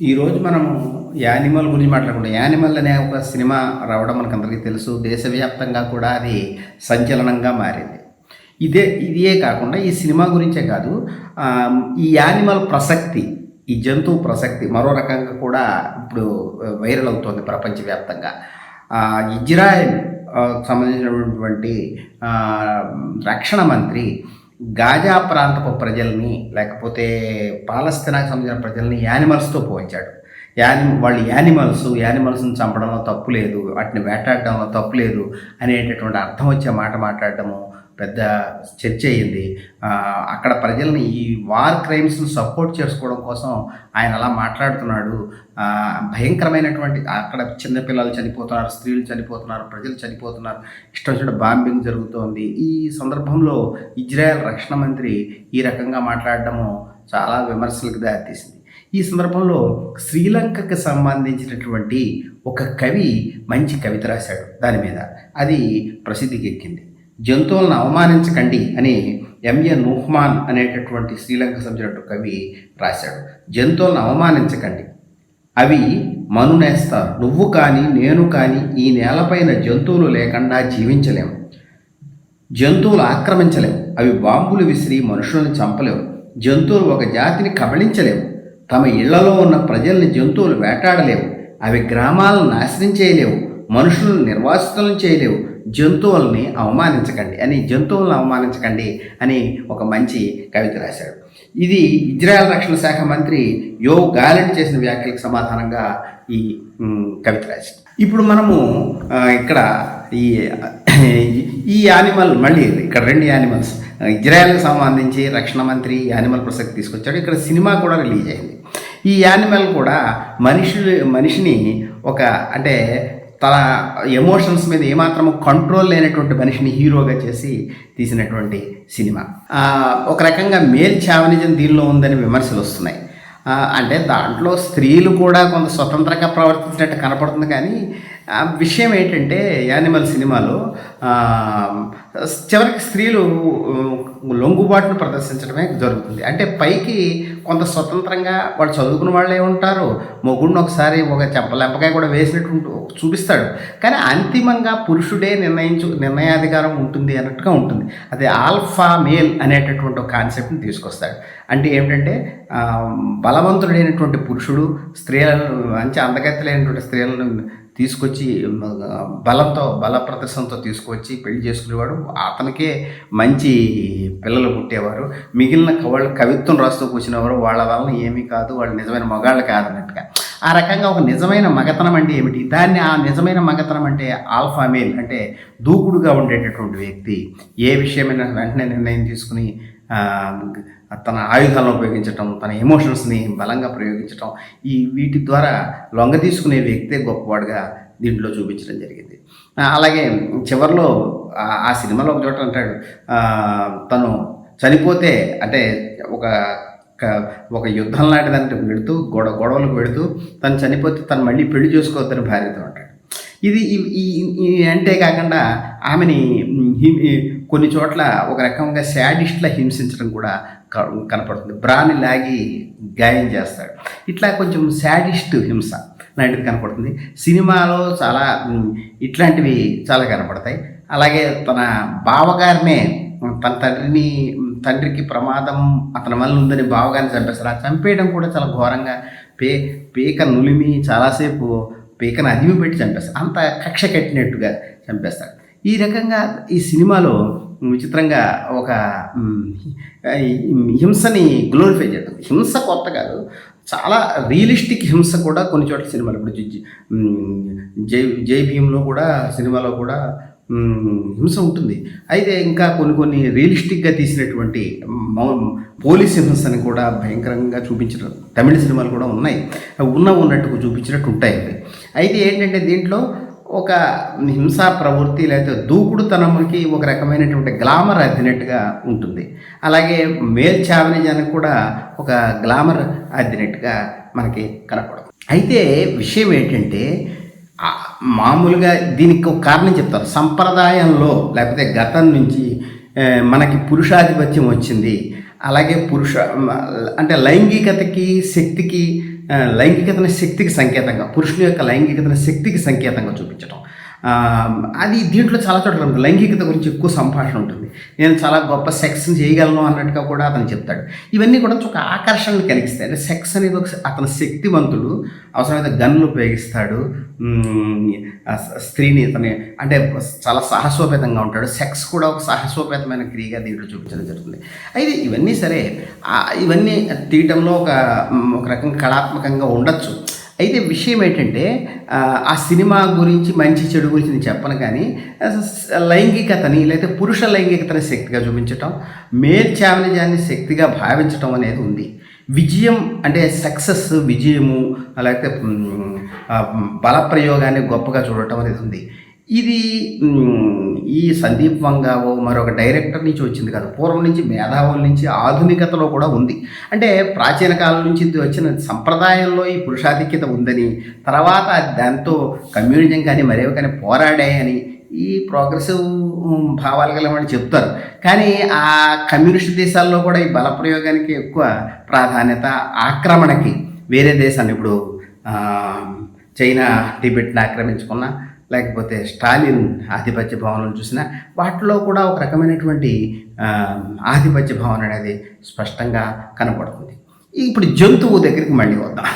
ఈరోజు మనము యానిమల్ గురించి మాట్లాడుకుంటాం. యానిమల్ అనే ఒక సినిమా రావడం మనకు అందరికీ తెలుసు. దేశవ్యాప్తంగా కూడా అది సంచలనంగా మారింది. ఇదే ఇదే కాకుండా ఈ సినిమా గురించే కాదు ఈ యానిమల్ ప్రసక్తి ఈ జంతువు ప్రసక్తి మరో రకంగా కూడా ఇప్పుడు వైరల్ అవుతోంది ప్రపంచవ్యాప్తంగా. ఇజ్రాయెల్ సంబంధించినటువంటి రక్షణ మంత్రి గాజా ప్రాంతపు ప్రజల్ని లేకపోతే పాలస్తీనాకు సంబంధించిన ప్రజల్ని యానిమల్స్తో పోల్చాడు. యాని వాళ్ళు యానిమల్స్ యానిమల్స్ని చంపడంలో తప్పు లేదు వాటిని వేటాడడంలో తప్పు లేదు అనేటటువంటి అర్థం వచ్చే మాట మాట్లాడటము పెద్ద చర్చ అయ్యింది. అక్కడ ప్రజల్ని ఈ వార్ క్రైమ్స్ని సపోర్ట్ చేసుకోవడం కోసం ఆయన అలా మాట్లాడుతున్నాడు. భయంకరమైనటువంటి అక్కడ చిన్నపిల్లలు చనిపోతున్నారు స్త్రీలు చనిపోతున్నారు ప్రజలు చనిపోతున్నారు ఇష్టం వచ్చిన బాంబింగ్ జరుగుతోంది. ఈ సందర్భంలో ఇజ్రాయెల్ రక్షణ మంత్రి ఈ రకంగా మాట్లాడడము చాలా విమర్శలకు దారితీసింది. ఈ సందర్భంలో శ్రీలంకకు సంబంధించినటువంటి ఒక కవి మంచి కవిత రాశాడు దాని మీద. అది ప్రసిద్ధికి ఎక్కింది. జంతువులను అవమానించకండి అని ఎంఏ నుహ్మాన్ అనేటటువంటి శ్రీలంక సంబంధించిన కవి రాశాడు. జంతువులను అవమానించకండి. అవి మనునేస్తారు. నువ్వు కానీ నేను కానీ ఈ నేలపైన జంతువులు లేకుండా జీవించలేము జంతువులు ఆక్రమించలేవు అవి బాంబులు విసిరి మనుషులను చంపలేవు. జంతువులు ఒక జాతిని కబళించలేవు. తమ ఇళ్ళలో ఉన్న ప్రజల్ని జంతువులు వేటాడలేవు. అవి గ్రామాలను నాశనం చేయలేవు. మనుషులను నిర్వాసితులను చేయలేవు. జంతువుల్ని అవమానించకండి అని జంతువులను అవమానించకండి అని ఒక మంచి కవిత రాశాడు. ఇది ఇజ్రాయెల్ రక్షణ శాఖ మంత్రి యో గాలెంట్ చేసిన వ్యాఖ్యలకు సమాధానంగా ఈ కవిత రాశాడు. ఇప్పుడు మనము ఇక్కడ ఈ ఈ యానిమల్ మళ్ళీ ఇక్కడ రెండు యానిమల్స్ ఇజ్రాయెల్కి సంబంధించి రక్షణ మంత్రి యానిమల్ ప్రసక్తి తీసుకొచ్చాడు. ఇక్కడ సినిమా కూడా రిలీజ్ అయింది. ఈ యానిమల్ కూడా మనిషి మనిషిని ఒక అంటే తన ఎమోషన్స్ మీద ఏమాత్రం కంట్రోల్ లేనటువంటి మనిషిని హీరోగా చేసి తీసినటువంటి సినిమా. ఒక రకంగా మేల్ చావనిజం దీనిలో ఉందని విమర్శలు వస్తున్నాయి. అంటే దాంట్లో స్త్రీలు కూడా కొంత స్వతంత్రంగా ప్రవర్తించినట్టు కనపడుతుంది కానీ విషయం ఏంటంటే యానిమల్ సినిమాలో చివరికి స్త్రీలు లొంగుబాటును ప్రదర్శించడమే జరుగుతుంది. అంటే పైకి కొంత స్వతంత్రంగా వాళ్ళు చదువుకున్న వాళ్ళే ఉంటారు. మొగుడిని ఒకసారి ఒక చెంపలెంపకాయ కూడా వేసినట్టు చూపిస్తాడు. కానీ అంతిమంగా పురుషుడే నిర్ణయించు నిర్ణయాధికారం ఉంటుంది అన్నట్టుగా ఉంటుంది. అది ఆల్ఫా మేల్ అనేటటువంటి ఒక కాన్సెప్ట్ని తీసుకొస్తాడు. అంటే ఏమిటంటే బలవంతుడైనటువంటి పురుషుడు స్త్రీలను మంచి అందగత్తెలైనటువంటి స్త్రీలను తీసుకొచ్చి బలంతో బల ప్రదర్శనతో తీసుకొచ్చి పెళ్ళి చేసుకునేవాడు. అతనికే మంచి పిల్లలు పుట్టేవారు. మిగిలిన వాళ్ళు కవిత్వం రాస్తూ కూర్చునేవారు. వాళ్ళ వలన ఏమీ కాదు. వాళ్ళు నిజమైన మగాళ్ళు కాదన్నట్టుగా. ఆ రకంగా ఒక నిజమైన మగతనం అంటే ఏమిటి? దాన్ని ఆ నిజమైన మగతనం అంటే ఆల్ఫా మేల్ అంటే దూకుడుగా ఉండేటటువంటి వ్యక్తి. ఏ విషయమైనా వెంటనే నిర్ణయం తీసుకుని తన ఆయుధాలను ఉపయోగించటం తన ఎమోషన్స్ని బలంగా ప్రయోగించటం ఈ వీటి ద్వారా లొంగ తీసుకునే వ్యక్తే గొప్పవాడుగా దీంట్లో చూపించడం జరిగింది. అలాగే చివరిలో ఆ- సినిమాలో ఒక చోట అంటాడు తను చనిపోతే అంటే ఒక ఒక యుద్ధం లాంటి దానికి వెళుతూ గొడవ గొడవలకు వెళుతూ తను చనిపోతే తను మళ్ళీ పెళ్ళి చేసుకోవద్దని భార్యతో అంటాడు ఇది ఈ- అంటే కాకుండా ఆమెని హి- కొన్ని చోట్ల ఒక రకంగా శాడిస్ట్ల హింసించడం కూడా క- కనపడుతుంది. బ్రాని లాగి గాయం చేస్తాడు. ఇట్లా కొంచెం శాడిస్ట్ హింస లాంటిది కనపడుతుంది. సినిమాలో చాలా ఇట్లాంటివి చాలా కనపడతాయి. అలాగే తన బావగారినే తన తండ్రిని తండ్రికి ప్రమాదం అతని వల్ల ఉందని బావగారిని చంపేస్తారు. ఆ చంపేయడం కూడా చాలా ఘోరంగా పే పీక నులిమి చాలాసేపు పీకను అదిమి పెట్టి చంపేస్తారు. అంత కక్ష కట్టినట్టుగా చంపేస్తాడు ఈ రకంగా ఈ సినిమాలో విచిత్రంగా ఒక హింసని గ్లోరిఫై చేయడం హింస కొత్త కాదు. చాలా రియలిస్టిక్ హింస కూడా కొన్ని చోట్ల సినిమాలు. ఇప్పుడు జై జై భీమ్లో కూడా సినిమాలో కూడా హింస ఉంటుంది. అయితే ఇంకా కొన్ని కొన్ని రియలిస్టిక్గా తీసినటువంటి పోలీస్ హింసని కూడా భయంకరంగా చూపించిన తమిళ సినిమాలు కూడా ఉన్నాయి. అవి ఉన్న ఉన్నట్టుగా చూపించినట్టు ఉంటాయి. అయితే ఏంటంటే దీంట్లో ఒక హింసా ప్రవృత్తి లేకపోతే దూకుడుతనముకి ఒక రకమైనటువంటి గ్లామర్ అద్దినట్టుగా ఉంటుంది. అలాగే మేల్ చావనిజానికి కూడా ఒక గ్లామర్ అద్దినట్టుగా మనకి కనపడదు అయితే విషయం ఏంటంటే మామూలుగా దీనికి ఒక కారణం చెప్తారు. సంప్రదాయంలో లేకపోతే గతం నుంచి మనకి పురుషాధిపత్యం వచ్చింది. అలాగే పురుష అంటే లైంగికతకి శక్తికి లైంగికతని శక్తికి సంకేతంగా పురుషుని యొక్క లైంగికతని శక్తికి సంకేతంగా చూపించడం అది దీంట్లో చాలా చోట్ల ఉంటుంది లైంగికత గురించి ఎక్కువ సంభాషణ ఉంటుంది. నేను చాలా గొప్ప సెక్స్ని చేయగలను అన్నట్టుగా కూడా అతను చెప్తాడు. ఇవన్నీ కూడా ఒక ఆకర్షణను కలిగిస్తాయి. అంటే సెక్స్ అనేది ఒక అతను శక్తివంతుడు అవసరమైతే గన్లు ఉపయోగిస్తాడు. స్త్రీని తన అంటే చాలా సాహసోపేతంగా ఉంటాడు. సెక్స్ కూడా ఒక సాహసోపేతమైన క్రియగా దీంట్లో చూపించడం జరుగుతుంది. అయితే ఇవన్నీ సరే ఇవన్నీ తీయటంలో ఒక ఒక రకం కళాత్మకంగా ఉండొచ్చు. అయితే విషయం ఏంటంటే ఆ, సినిమా గురించి మంచి చెడు గురించి నేను చెప్పను కానీ లైంగికతని లేకపోతే పురుష లైంగికతని శక్తిగా చూపించటం మేల్ చావలిజాన్ని శక్తిగా భావించటం అనేది ఉంది. విజయం అంటే సక్సెస్ విజయము లేకపోతే బలప్రయోగాన్ని గొప్పగా చూడటం అనేది ఉంది. ఇది ఈ సందీప్ వంగావో మరొక డైరెక్టర్ నుంచి వచ్చింది కాదు. పూర్వం నుంచి మేధావుల నుంచి ఆధునికతలో కూడా ఉంది. అంటే ప్రాచీన కాలం నుంచి ఇది వచ్చిన సంప్రదాయంలో ఈ పురుషాధిక్యత ఉందని తర్వాత దాంతో కమ్యూనిజం కానీ మరేవి కానీ పోరాడాయని ఈ ప్రోగ్రెసివ్ భావాలు గల చెప్తారు. కానీ ఆ కమ్యూనిస్ట్ దేశాల్లో కూడా ఈ బలప్రయోగానికి ఎక్కువ ప్రాధాన్యత ఆక్రమణకి వేరే దేశాన్ని ఇప్పుడు చైనా టిబెట్ని ఆక్రమించుకున్న లేకపోతే స్టాలిన్ ఆధిపత్య భావనలు చూసినా వాటిలో కూడా ఒక రకమైనటువంటి ఆధిపత్య భావన అనేది స్పష్టంగా కనపడుతుంది. ఇప్పుడు జంతువు దగ్గరికి మళ్ళీ వద్దాం.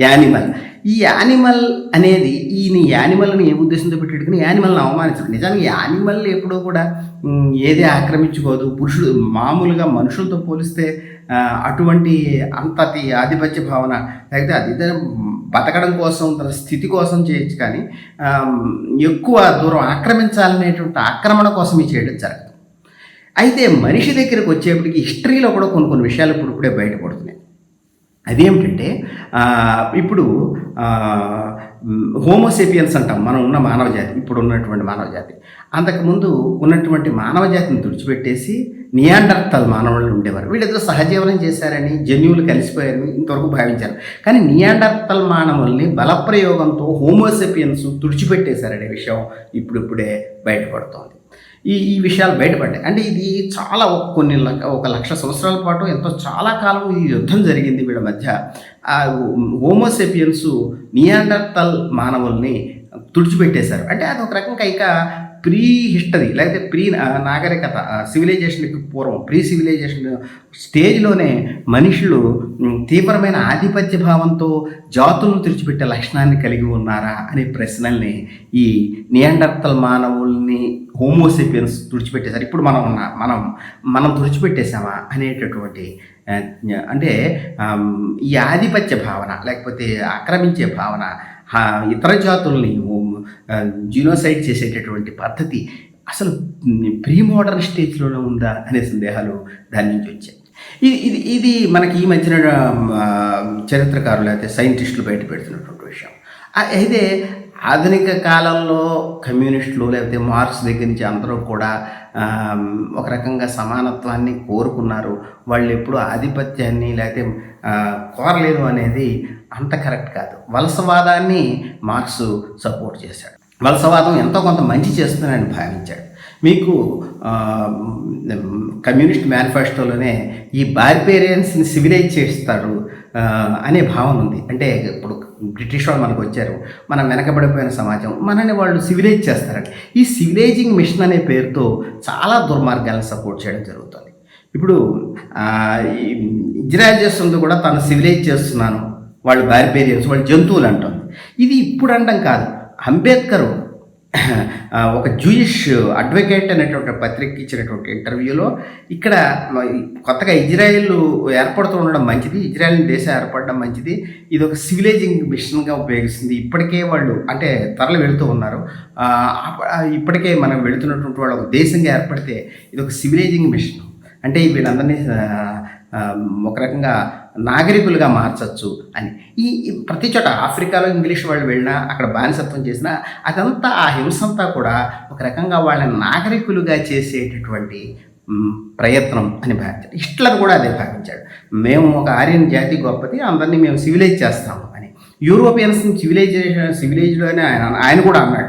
యానిమల్. ఈ యానిమల్ అనేది ఈయన యానిమల్ని ఏ ఉద్దేశంతో పెట్టుకుని యానిమల్ని అవమానించడం నిజానికి యానిమల్ ఎప్పుడూ కూడా ఏది ఆక్రమించుకోదు. పురుషుడు మామూలుగా మనుషులతో పోలిస్తే అటువంటి అంతటి ఆధిపత్య భావన లేకపోతే అది బతకడం కోసం తన స్థితి కోసం చేయొచ్చు కానీ ఎక్కువ దూరం ఆక్రమించాలనేటువంటి ఆక్రమణ కోసం ఈ చేయడం జరగదు. అయితే మనిషి దగ్గరికి వచ్చేప్పటికి హిస్టరీలో కూడా కొన్ని కొన్ని విషయాలు ఇప్పుడు ఇప్పుడే బయటపడుతున్నాయి. అదేమిటంటే ఇప్పుడు హోమోసేపియన్స్ అంటాం మనం ఉన్న మానవ జాతి ఇప్పుడు ఉన్నటువంటి మానవ జాతి. అంతకుముందు ఉన్నటువంటి మానవ జాతిని తుడిచిపెట్టేసి నియాండర్తల్ మానవులు ఉండేవారు. వీళ్ళేదో సహజీవనం చేశారని జన్యువులు కలిసిపోయారని ఇంతవరకు భావించారు. కానీ నియాండర్తల్ మానవుల్ని బలప్రయోగంతో హోమోసెపియన్స్ తుడిచిపెట్టేశారనే విషయం ఇప్పుడిప్పుడే బయటపడుతోంది. ఈ ఈ విషయాలు బయటపడ్డాయి. అంటే ఇది చాలా కొన్ని లక్ష ఒక లక్ష సంవత్సరాల పాటు ఎంతో చాలా కాలం ఈ యుద్ధం జరిగింది వీళ్ళ మధ్య. ఆ హోమోసెపియన్స్ నియాండర్తల్ మానవుల్ని తుడిచిపెట్టేశారు. అంటే అది ఒక రకంగా ఇక ప్రీ హిస్టరీ లేకపోతే ప్రీ నాగరికత సివిలైజేషన్కి పూర్వం ప్రీ సివిలైజేషన్ స్టేజ్లోనే మనుషులు తీవ్రమైన ఆధిపత్య భావంతో జాతులను తుడిచిపెట్టే లక్షణాన్ని కలిగి ఉన్నారా అనే ప్రశ్నల్ని ఈ నియండర్తల్ మానవుల్ని హోమోసెపియన్స్ తుడిచిపెట్టేశారు. ఇప్పుడు మనం ఉన్న మనం మనం తుడిచిపెట్టేశామా అనేటటువంటి అంటే ఈ ఆధిపత్య భావన లేకపోతే ఆక్రమించే భావన ఇతర జాతుల్ని జీనోసైడ్ చేసేటటువంటి పద్ధతి అసలు ప్రీ మోడర్న్ స్టేజ్లోనే ఉందా అనే సందేహాలు దాని నుంచి వచ్చాయి. ఇది ఇది ఇది మనకి ఈ మధ్యన చరిత్రకారులు అయితే సైంటిస్టులు బయట పెడుతున్నటువంటి విషయం. అయితే ఆధునిక కాలంలో కమ్యూనిస్టులు లేకపోతే మార్క్స్ దగ్గర నుంచి అందరూ కూడా ఒక రకంగా సమానత్వాన్ని కోరుకున్నారు. వాళ్ళు ఎప్పుడు ఆధిపత్యాన్ని లేకపోతే కోరలేదు అనేది అంత కరెక్ట్ కాదు. వలసవాదాన్ని మార్క్స్ సపోర్ట్ చేశాడు. వలసవాదం ఎంతో కొంత మంచి చేస్తుందని భావించాడు. మీకు కమ్యూనిస్ట్ మేనిఫెస్టోలోనే ఈ బార్బేరియన్స్ని సివిలైజ్ చేస్తాడు అనే భావన ఉంది. అంటే ఇప్పుడు బ్రిటిష్ వాళ్ళు మనకు వచ్చారు. మనం వెనకబడిపోయిన సమాజం మనని వాళ్ళు సివిలైజ్ చేస్తారండి ఈ సివిలైజింగ్ మిషన్ అనే పేరుతో చాలా దుర్మార్గాలను సపోర్ట్ చేయడం జరుగుతుంది. ఇప్పుడు ఈ ఇజ్రాయల్ చేస్తుంది కూడా తను సివిలైజ్ చేస్తున్నాను. వాళ్ళు బార్బేరియన్స్ వాళ్ళు జంతువులు అంటుంది. ఇది ఇప్పుడు అనడం కాదు. అంబేద్కర్ ఒక జూయిష్ అడ్వకేట్ అనేటువంటి పత్రికకి ఇచ్చినటువంటి ఇంటర్వ్యూలో ఇక్కడ కొత్తగా ఇజ్రాయెల్ ఏర్పడుతూ ఉండడం మంచిది ఇజ్రాయెల్ దేశం ఏర్పడడం మంచిది ఇది ఒక సివిలైజింగ్ మిషన్గా ఉపయోగిస్తుంది. ఇప్పటికే వాళ్ళు అంటే తరలి వెళుతూ ఉన్నారు. ఇప్పటికే మనం వెళుతున్నటువంటి వాళ్ళు ఒక దేశంగా ఏర్పడితే ఇది ఒక సివిలైజింగ్ మిషన్. అంటే వీళ్ళందరినీ ఒక రకంగా నాగరికులుగా మార్చచ్చు అని. ఈ ప్రతి చోట ఆఫ్రికాలో ఇంగ్లీష్ వాళ్ళు వెళ్ళినా అక్కడ బానిసత్వం చేసినా అదంతా ఆ హింసంతా కూడా ఒక రకంగా వాళ్ళని నాగరికులుగా చేసేటటువంటి ప్రయత్నం అని భావించాడు హిట్లర్ కూడా అదే భావించాడు. మేము ఒక ఆర్యన్ జాతి గొప్పది అందరినీ మేము సివిలైజ్ చేస్తాము అని. యూరోపియన్స్ని సివిలైజేషన్ సివిలైజ్డ్ అని ఆయన ఆయన కూడా అన్నాడు.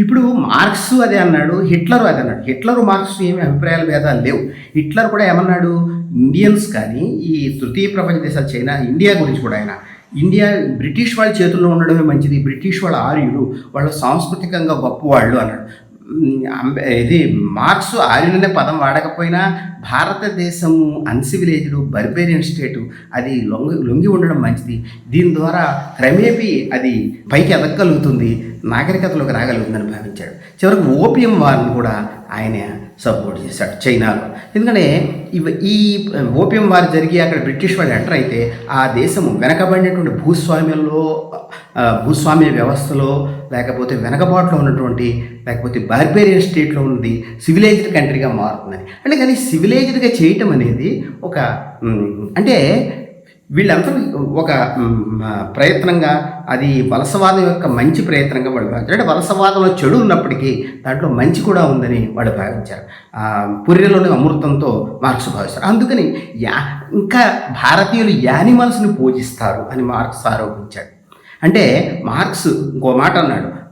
ఇప్పుడు మార్క్స్ అదే అన్నాడు హిట్లర్ అదే అన్నాడు. హిట్లర్ మార్క్స్ ఏమి అభిప్రాయాల భేదాలు లేవు. హిట్లర్ కూడా ఏమన్నాడు? ఇండియన్స్ కానీ ఈ తృతీయ ప్రపంచ దేశాలు చైనా ఇండియా గురించి కూడా ఆయన ఇండియా బ్రిటిష్ వాళ్ళ చేతుల్లో ఉండడమే మంచిది. బ్రిటిష్ వాళ్ళ ఆర్యులు వాళ్ళ సాంస్కృతికంగా గొప్పవాళ్ళు అన్నాడు. అంబే- ఇది మార్క్స్ ఆర్యులనే పదం వాడకపోయినా భారతదేశము అన్సివిలేజ్డ్ బర్బేరియన్ స్టేటు అది లొంగి లొంగి ఉండడం మంచిది. దీని ద్వారా క్రమేపీ అది పైకి ఎదగలుగుతుంది నాగరికతలోకి రాగలుగుతుందని భావించాడు. చివరికి ఓపియం వారిని కూడా ఆయన సపోర్ట్ చేశాడు చైనాలో. ఎందుకంటే ఇవి ఈ ఓపియం వారు జరిగి అక్కడ బ్రిటిష్ వాళ్ళు ఎంటర్ అయితే ఆ దేశము వెనకబడినటువంటి భూస్వామ్యంలో భూస్వామ్య వ్యవస్థలో లేకపోతే వెనకబాటులో ఉన్నటువంటి లేకపోతే బార్బేరియన్ స్టేట్లో ఉన్నది సివిలైజ్డ్ కంట్రీగా మారుతుందని అంటే కానీ సివిలైజ్డ్గా చేయటం అనేది ఒక అంటే వీళ్ళందరూ ఒక ప్రయత్నంగా అది వలసవాదం యొక్క మంచి ప్రయత్నంగా వాళ్ళు భావించారు. అంటే వలసవాదంలో చెడు ఉన్నప్పటికీ దాంట్లో మంచి కూడా ఉందని వాళ్ళు భావించారు. పురిలోని పుర్రెలోని అమృతంతో మార్క్స్ భావిస్తారు. అందుకని యా ఇంకా భారతీయులు యానిమల్స్ని పూజిస్తారు అని మార్క్స్ ఆరోపించాడు. అంటే మార్క్స్ ఇంకో మాట అన్నాడు.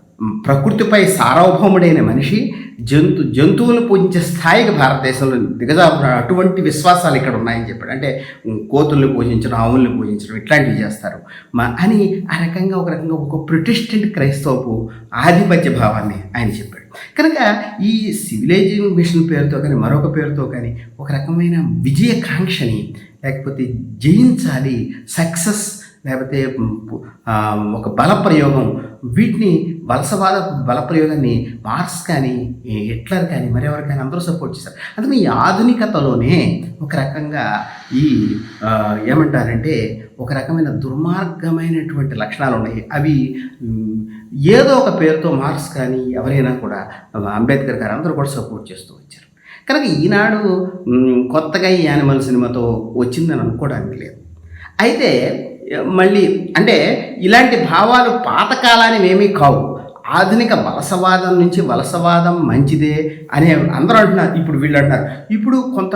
ప్రకృతిపై సార్వభౌముడైన మనిషి జంతు జంతువులు పూజించే స్థాయికి భారతదేశంలో దిగజారుతున్నాడు అటువంటి విశ్వాసాలు ఇక్కడ ఉన్నాయని చెప్పాడు. అంటే కోతుల్ని పూజించడం ఆవుల్ని పూజించడం ఇట్లాంటివి చేస్తారు. మా అని ఆ రకంగా ఒక రకంగా ఒక ప్రొటెస్టెంట్ క్రైస్తవపు ఆధిపత్య భావాన్ని ఆయన చెప్పాడు. కనుక ఈ సివిలైజింగ్ మిషన్ పేరుతో కానీ మరొక పేరుతో కానీ ఒక రకమైన విజయకాంక్షని లేకపోతే జయించాలి సక్సెస్ లేకపోతే ఒక బలప్రయోగం. వీటిని వలసవాద బలప్రయోగాన్ని మార్క్స్ కానీ హిట్లర్ కానీ మరెవరికైనా కానీ అందరూ సపోర్ట్ చేశారు. అందుకని ఈ ఆధునికతలోనే ఒక రకంగా ఈ ఏమంటారంటే ఒక రకమైన దుర్మార్గమైనటువంటి లక్షణాలు ఉన్నాయి. అవి ఏదో ఒక పేరుతో మార్క్స్ కానీ ఎవరైనా కూడా అంబేద్కర్ గారు అందరూ కూడా సపోర్ట్ చేస్తూ వచ్చారు. కనుక ఈనాడు కొత్తగా ఈ యానిమల్ సినిమాతో వచ్చిందని అనుకోవడానికి లేదు. అయితే మళ్ళీ అంటే ఇలాంటి భావాలు పాతకాలానివి ఏమీ కావు. ఆధునిక వలసవాదం నుంచి వలసవాదం మంచిదే అని అందరూ అంటున్నారు. ఇప్పుడు వీళ్ళు అంటున్నారు. ఇప్పుడు కొంత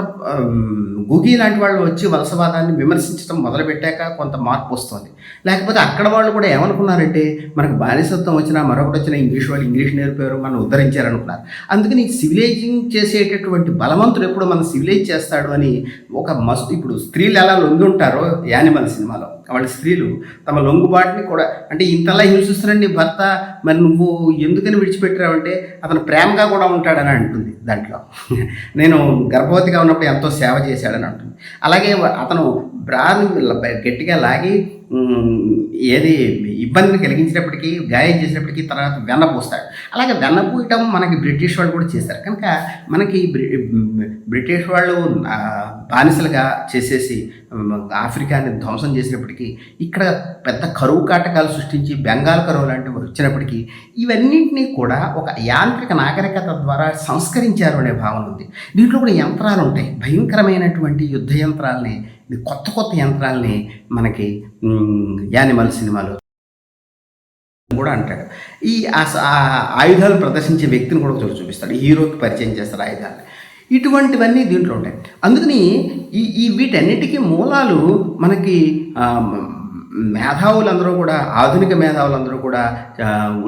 గుగి లాంటి వాళ్ళు వచ్చి వలసవాదాన్ని విమర్శించడం మొదలుపెట్టాక కొంత మార్పు వస్తుంది. లేకపోతే అక్కడ వాళ్ళు కూడా ఏమనుకున్నారంటే మనకు బానిసత్వం వచ్చినా మరొకటి వచ్చినా ఇంగ్లీష్ వాళ్ళు ఇంగ్లీష్ నేర్పారు మనం ఉద్ధరించారనుకున్నారు. అందుకని సివిలైజింగ్ చేసేటటువంటి బలవంతుడు ఎప్పుడు మనం సివిలైజ్ చేస్తాడు అని ఒక మస్తు ఇప్పుడు స్త్రీలు ఎలా లొంగి ఉంటారో యానిమల్ సినిమాలో వాళ్ళ స్త్రీలు తమ లొంగుబాటుని కూడా అంటే ఇంతలా హింసిస్తున్నాడు భర్త మరి నువ్వు నువ్వు ఎందుకని విడిచిపెట్టావంటే అతను ప్రేమగా కూడా ఉంటాడని అంటుంది దాంట్లో. నేను గర్భవతిగా ఉన్నప్పుడు ఎంతో సేవ చేశాడని అంటుంది. అలాగే అతను బ్రాన్ గట్టిగా లాగి ఏది ఇబ్బందిని కలిగించినప్పటికీ గాయం చేసినప్పటికీ తర్వాత వెన్న పూస్తాడు. అలాగే వెన్న పూయటం మనకి బ్రిటిష్ వాళ్ళు కూడా చేశారు. కనుక మనకి బ్రిటిష్ వాళ్ళు బానిసలుగా చేసేసి ఆఫ్రికాని ధ్వంసం చేసినప్పటికీ ఇక్కడ పెద్ద కరువు కాటకాలు సృష్టించి బెంగాల్ కరువు లాంటివి వచ్చినప్పటికీ ఇవన్నింటినీ కూడా ఒక యాంత్రిక నాగరికత ద్వారా సంస్కరించారు అనే భావన ఉంది. దీంట్లో కూడా యంత్రాలు ఉంటాయి. భయంకరమైనటువంటి యుద్ధ యంత్రాలని కొత్త కొత్త యంత్రాలని మనకి యానిమల్ సినిమాలో కూడా అంటాడు. ఈ ఆ స- ఆయుధాలు ప్రదర్శించే వ్యక్తిని కూడా చూపిస్తాడు. హీరోకి పరిచయం చేస్తారు ఆయుధాలు ఇటువంటివన్నీ దీంట్లో ఉంటాయి. అందుకని ఈ ఈ వీటన్నిటికీ మూలాలు మనకి మేధావులందరూ కూడా ఆధునిక మేధావులందరూ కూడా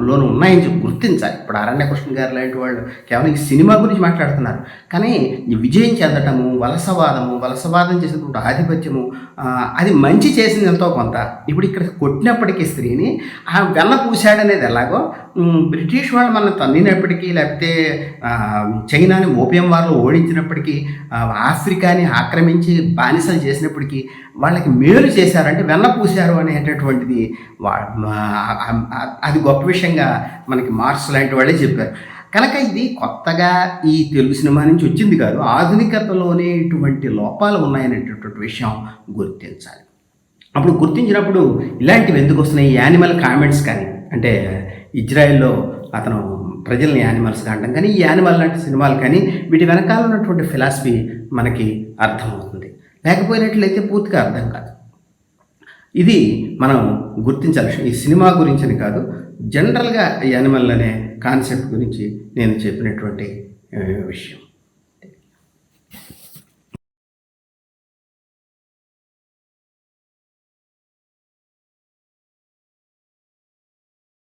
లోను ఉన్నాయని చెప్పి గుర్తించాలి. ఇప్పుడు అరణ్యకృష్ణ గారు లాంటి వాళ్ళు కేవలం ఈ సినిమా గురించి మాట్లాడుతున్నారు. కానీ విజయం చెందటము వలసవాదము వలసవాదం చేసినటువంటి ఆధిపత్యము అది మంచి చేసింది ఎంతో కొంత. ఇప్పుడు ఇక్కడ కొట్టినప్పటికీ స్త్రీని ఆ వెన్న పూశాడనేది ఎలాగో బ్రిటిష్ వాళ్ళు మనం తన్నినప్పటికీ లేకపోతే చైనాని ఓపియం వారిలో ఓడించినప్పటికీ ఆఫ్రికాని ఆక్రమించి బానిసలు చేసినప్పటికీ వాళ్ళకి మేలు చేశారంటే వెన్న పూశారు అనేటటువంటిది వా- అది గొప్ప విషయంగా మనకి మార్క్స్ లాంటి వాళ్ళే చెప్పారు. కనుక ఇది కొత్తగా ఈ తెలుగు సినిమా నుంచి వచ్చింది కాదు ఆధునికతలోనే ఇటువంటి లోపాలు ఉన్నాయనేటటువంటి విషయం గుర్తించాలి. అప్పుడు గుర్తించినప్పుడు ఇలాంటివి ఎందుకు వస్తున్నాయి? యానిమల్ కామెంట్స్ కానీ అంటే ఇజ్రాయెల్లో అతను ప్రజల్ని యానిమల్స్ అంటాం కానీ ఈ యానిమల్ లాంటి సినిమాలు కానీ వీటి వెనకాల ఉన్నటువంటి ఫిలాసఫీ మనకి అర్థమవుతుంది. లేకపోయినట్లయితే పూర్తిగా అర్థం కాదు. ఇది మనం గుర్తించాలి ఈ సినిమా గురించిని కాదు జనరల్గా యానిమల్ అనే కాన్సెప్ట్ గురించి నేను చెప్పినటువంటి విషయం.